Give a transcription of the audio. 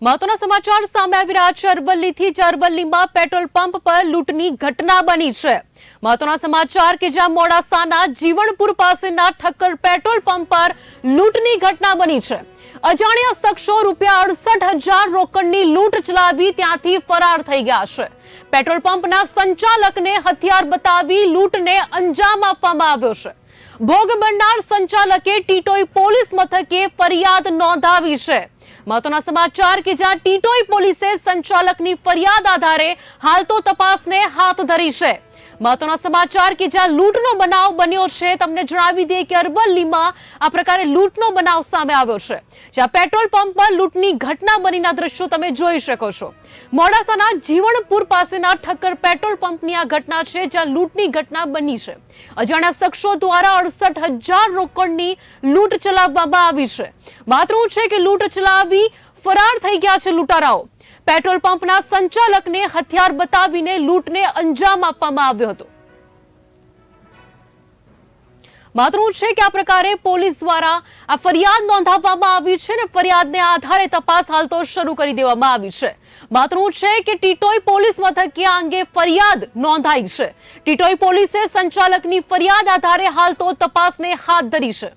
મહત્વના સમાચાર સામે આવી રહ્યા છે. અરવલ્લીથી જ અરવલ્લીમાં પેટ્રોલ પંપ પર લૂંટની ઘટના બની છે. મહત્વના સમાચાર કે જ્યાં મોડાસાના જીવણપુર પાસેના ઠક્કર પેટ્રોલ પંપ પર લૂંટની ઘટના બની છે. અજાણ્યા શખ્સો રૂપિયા અડસઠ હજાર રોકડની લૂંટ ચલાવી ત્યાંથી ફરાર થઈ ગયા છે. પેટ્રોલ પંપના સંચાલકને હથિયાર બતાવી લૂંટને અંજામ આપવામાં આવ્યો છે. ભોગ બનનાર સંચાલકે ટીટોઈ પોલીસ મથકે ફરિયાદ નોંધાવી છે. મહત્વના સમાચાર કે જ્યાં ટીટોઈ પોલીસે સંચાલકની ફરિયાદ આધારે હાલ તો તપાસને હાથ ધરી છે. મહત્વના સમાચાર કે જ્યાં લૂંટનો બનાવ બન્યો છે, તમને જણાવી દઈએ કે અરવલ્લીમાં આ પ્રકારે લૂંટનો બનાવ સામે આવ્યો છે, જ્યાં પેટ્રોલ પંપ પર લૂંટની ઘટના બનીના દ્રશ્યો તમે જોઈ શકો છો. મોડાસાના જીવણપુર પાસેના ઠક્કર પેટ્રોલ પંપની આ ઘટના છે, જ્યાં લૂંટની ઘટના બની છે. અજાણ્યા શખ્સો દ્વારા અડસઠ હજાર રોકડની લૂંટ ચલાવવામાં આવી છે. માત્ર છે કે લૂંટ ચલાવી ફરાર થઈ ગયા છે લૂંટારાઓ. પેટ્રોલ પંપના સંચાલકને હથિયાર બતાવીને લૂંટને અંજામ આપવામાં આવ્યો હતો. મહત્વનું છે કે આ પ્રકારે પોલીસ દ્વારા આ ફરિયાદ નોંધાવવામાં આવી છે અને ફરિયાદને આધારે તપાસ હાલ તો શરૂ કરી દેવામાં આવી છે. મહત્વનું છે કે ટીટોઈ પોલીસ મથકે આ અંગે ફરિયાદ નોંધાઈ છે. ટીટોઈ પોલીસે સંચાલકની ફરિયાદ આધારે હાલ તો તપાસને હાથ ધરી છે.